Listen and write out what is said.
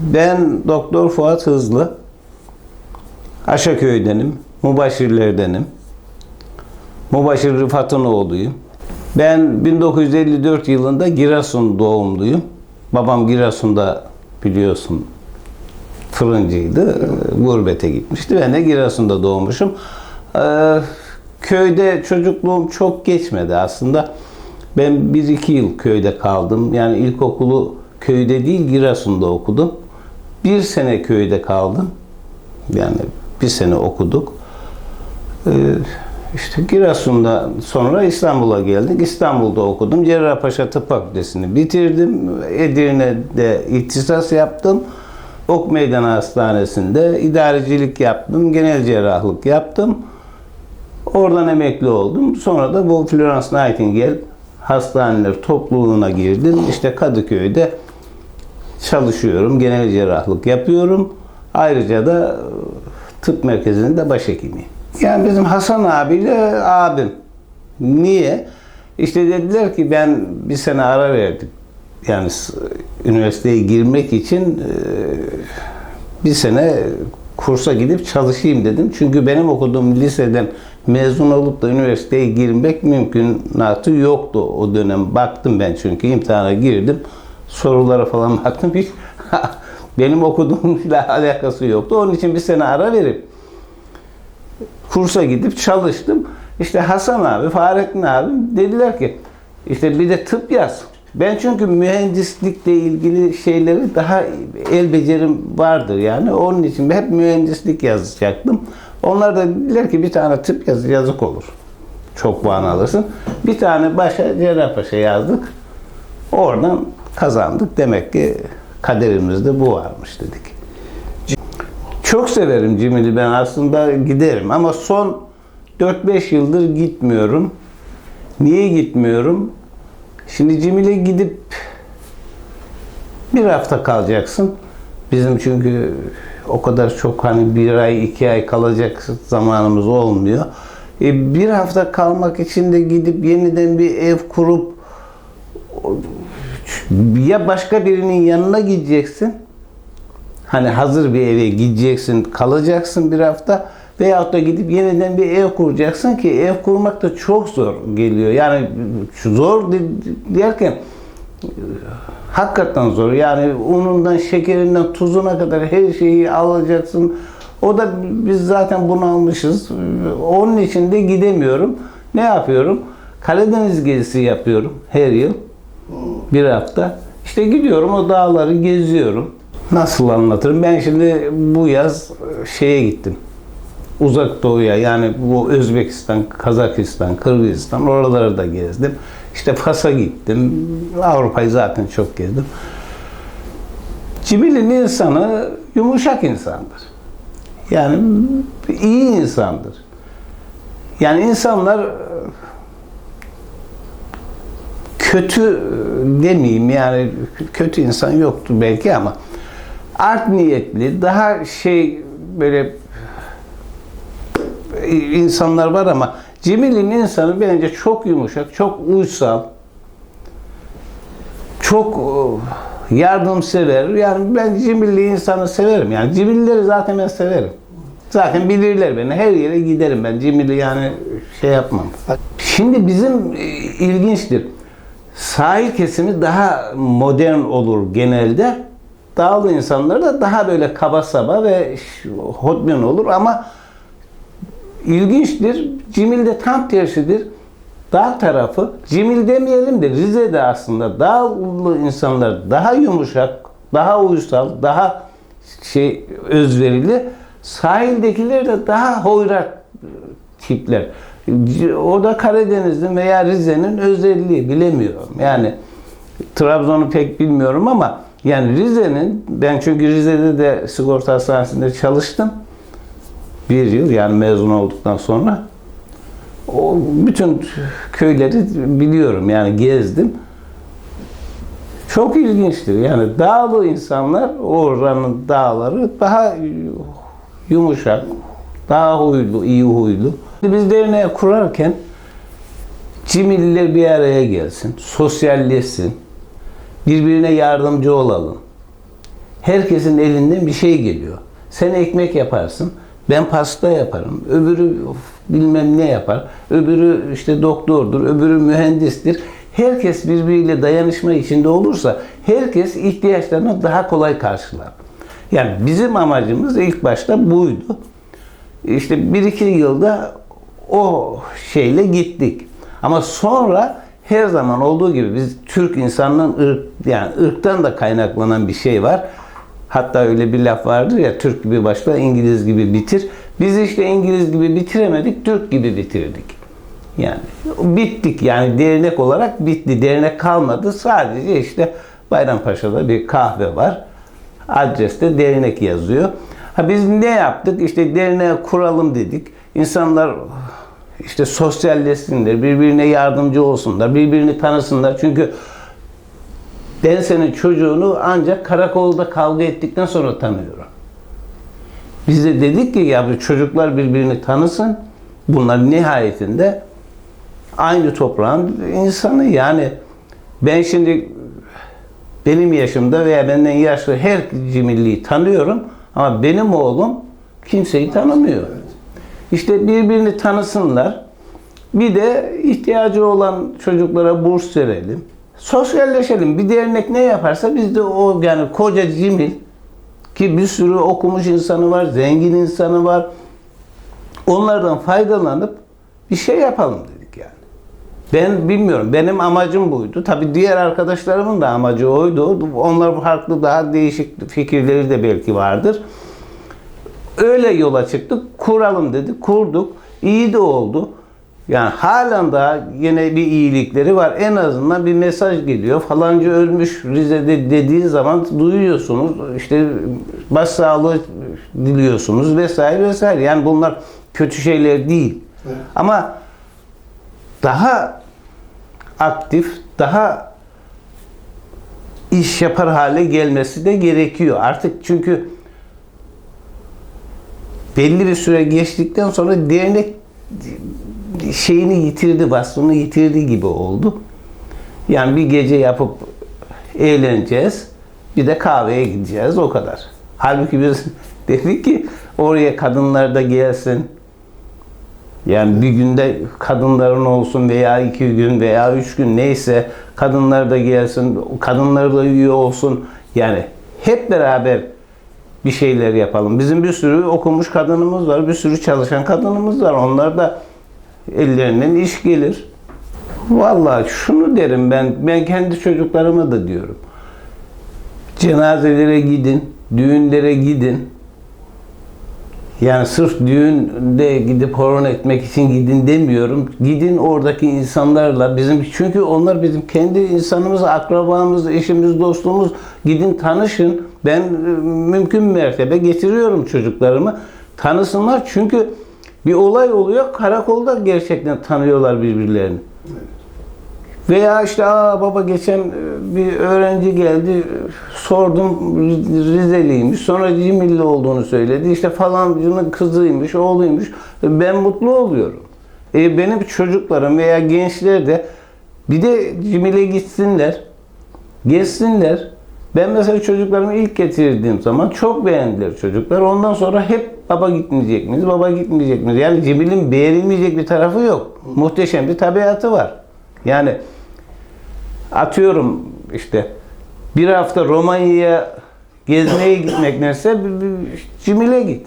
Ben Doktor Fuat Hızlı. Aşaköy'denim. Mubaşirlerdenim. Mubaşir Rıfat'ın oğluyum. Ben 1954 yılında Giresun doğumluyum. Babam Giresun'da biliyorsun fırıncıydı. Gurbete gitmişti. Ben de Giresun'da doğmuşum. Ee, köyde çocukluğum çok geçmedi aslında. Ben 1-2 yıl köyde kaldım. Yani ilkokulu köyde değil Giresun'da okudum. Bir sene köyde kaldım. Yani bir sene okuduk. Ee, işte Giresun'da sonra İstanbul'a geldik. İstanbul'da okudum. Cerrahpaşa Tıp Fakültesini bitirdim. Edirne'de ihtisas yaptım. Ok Meydanı Hastanesi'nde idarecilik yaptım. Genel cerrahlık yaptım. Oradan emekli oldum. Sonra da bu Florence Nightingale hastaneler topluluğuna girdim. İşte Kadıköy'de çalışıyorum. Genel cerrahlık yapıyorum. Ayrıca da e, tıp merkezinde başhekimiyim. Yani bizim Hasan abiyle abim. Niye? İşte dediler ki ben bir sene ara verdim. Yani üniversiteye girmek için e, bir sene kursa gidip çalışayım dedim. Çünkü benim okuduğum liseden mezun olup da üniversiteye girmek mümkünatı yoktu o dönem. Baktım ben çünkü imtihana girdim. Sorulara falan baktım. Hiç benim okuduğumla alakası yoktu. Onun için bir sene ara verip kursa gidip çalıştım. İşte Hasan abi, Fahrettin abi dediler ki işte bir de tıp yaz. Ben çünkü mühendislikle ilgili şeyleri daha el becerim vardır yani. Onun için hep mühendislik yazacaktım. Onlar da dediler ki bir tane tıp yaz yazık olur. Çok puan alırsın. Bir tane başa Cerrahpaşa yazdık. Oradan kazandık. Demek ki kaderimizde bu varmış dedik. Çok severim Cimil'i ben aslında giderim ama son 4-5 yıldır gitmiyorum. Niye gitmiyorum? Şimdi Cimil'e gidip bir hafta kalacaksın. Bizim çünkü o kadar çok hani bir ay iki ay kalacak zamanımız olmuyor. E, bir hafta kalmak için de gidip yeniden bir ev kurup ya başka birinin yanına gideceksin Hani hazır bir eve gideceksin, kalacaksın bir hafta veyahut da gidip yeniden bir ev kuracaksın ki ev kurmak da çok zor geliyor. Yani zor de- derken hakikaten zor. Yani unundan, şekerinden, tuzuna kadar her şeyi alacaksın. O da biz zaten bunu almışız. Onun için de gidemiyorum. Ne yapıyorum? Karadeniz gezisi yapıyorum her yıl. Bir hafta. İşte gidiyorum o dağları geziyorum. Nasıl anlatırım? Ben şimdi bu yaz şeye gittim. Uzak doğuya yani bu Özbekistan, Kazakistan, Kırgızistan oraları da gezdim. İşte Fas'a gittim. Avrupa'yı zaten çok gezdim. Cibil'in insanı yumuşak insandır. Yani iyi insandır. Yani insanlar kötü demeyeyim yani kötü insan yoktur belki ama art niyetli daha şey böyle insanlar var ama Cemil'in insanı bence çok yumuşak, çok uysal, çok e, yardımsever. Yani ben Cemilli insanı severim. Yani Cemillileri zaten ben severim. Zaten bilirler beni. Her yere giderim ben. Cemilli yani şey yapmam. Şimdi bizim e, ilginçtir. Sahil kesimi daha modern olur genelde. Dağlı insanlar da daha böyle kaba saba ve hotmen olur ama ilginçtir. Cimil de tam tersidir. Dağ tarafı, Cimil demeyelim de Rize'de aslında dağlı insanlar daha yumuşak, daha uysal, daha şey özverili. Sahildekiler de daha hoyrat tipler. O da Karadeniz'in veya Rize'nin özelliği bilemiyorum. Yani Trabzon'u pek bilmiyorum ama yani Rize'nin ben çünkü Rize'de de sigorta hastanesinde çalıştım. Bir yıl yani mezun olduktan sonra o bütün köyleri biliyorum yani gezdim. Çok ilginçtir. Yani dağlı insanlar oranın dağları daha yumuşak, daha huylu, iyi huylu. Biz derneği kurarken Cimilliler bir araya gelsin, sosyalleşsin, birbirine yardımcı olalım. Herkesin elinden bir şey geliyor. Sen ekmek yaparsın, ben pasta yaparım, öbürü bilmem ne yapar, öbürü işte doktordur, öbürü mühendistir. Herkes birbiriyle dayanışma içinde olursa herkes ihtiyaçlarını daha kolay karşılar. Yani bizim amacımız ilk başta buydu. İşte bir iki yılda o şeyle gittik. Ama sonra her zaman olduğu gibi biz Türk insanının ırk, yani ırktan da kaynaklanan bir şey var. Hatta öyle bir laf vardır ya Türk gibi başla İngiliz gibi bitir. Biz işte İngiliz gibi bitiremedik, Türk gibi bitirdik. Yani bittik yani dernek olarak bitti. Dernek kalmadı. Sadece işte Bayrampaşa'da bir kahve var. Adreste dernek yazıyor. Ha biz ne yaptık? İşte derneği kuralım dedik. İnsanlar işte sosyalleşsinler, birbirine yardımcı olsunlar, birbirini tanısınlar. Çünkü ben senin çocuğunu ancak karakolda kavga ettikten sonra tanıyorum. Biz de dedik ki ya çocuklar birbirini tanısın. Bunlar nihayetinde aynı toprağın insanı yani ben şimdi benim yaşımda veya benden yaşlı her cimilliyi tanıyorum ama benim oğlum kimseyi tanımıyor. İşte birbirini tanısınlar. Bir de ihtiyacı olan çocuklara burs verelim. Sosyalleşelim. Bir dernek ne yaparsa biz de o yani koca cimil ki bir sürü okumuş insanı var, zengin insanı var. Onlardan faydalanıp bir şey yapalım yani. Ben bilmiyorum. Benim amacım buydu. Tabii diğer arkadaşlarımın da amacı oydu. Onlar farklı daha değişik fikirleri de belki vardır. Öyle yola çıktık. Kuralım dedik. Kurduk. İyi de oldu. Yani halen daha yine bir iyilikleri var. En azından bir mesaj geliyor. Falanca ölmüş Rize'de dediği zaman duyuyorsunuz. İşte başsağlığı diliyorsunuz vesaire vesaire. Yani bunlar kötü şeyler değil. Evet. Ama daha aktif, daha iş yapar hale gelmesi de gerekiyor. Artık çünkü belli bir süre geçtikten sonra dernek şeyini yitirdi, vasfını yitirdi gibi oldu. Yani bir gece yapıp eğleneceğiz, bir de kahveye gideceğiz o kadar. Halbuki biz dedik ki oraya kadınlar da gelsin. Yani bir günde kadınların olsun veya iki gün veya üç gün neyse kadınlar da gelsin, kadınlar da üye olsun. Yani hep beraber bir şeyler yapalım. Bizim bir sürü okumuş kadınımız var, bir sürü çalışan kadınımız var. Onlar da ellerinden iş gelir. Vallahi şunu derim ben, ben kendi çocuklarıma da diyorum. Cenazelere gidin, düğünlere gidin. Yani sırf düğünde gidip horon etmek için gidin demiyorum. Gidin oradaki insanlarla bizim çünkü onlar bizim kendi insanımız, akrabamız, eşimiz, dostumuz. Gidin tanışın. Ben e, mümkün mertebe getiriyorum çocuklarımı. Tanısınlar çünkü bir olay oluyor. Karakolda gerçekten tanıyorlar birbirlerini. Veya işte Aa, baba geçen e, bir öğrenci geldi sordum Rizeliymiş sonra Cimilli olduğunu söyledi işte falancının kızıymış oğluymuş ben mutlu oluyorum. E, benim çocuklarım veya gençler de bir de Cimil'e gitsinler gezsinler. Ben mesela çocuklarımı ilk getirdiğim zaman çok beğendiler çocuklar. Ondan sonra hep baba gitmeyecek miyiz, baba gitmeyecek miyiz? Yani Cemil'in beğenilmeyecek bir tarafı yok. Muhteşem bir tabiatı var. Yani atıyorum işte bir hafta Romanya'ya gezmeye gitmek bir- Cemil'e git.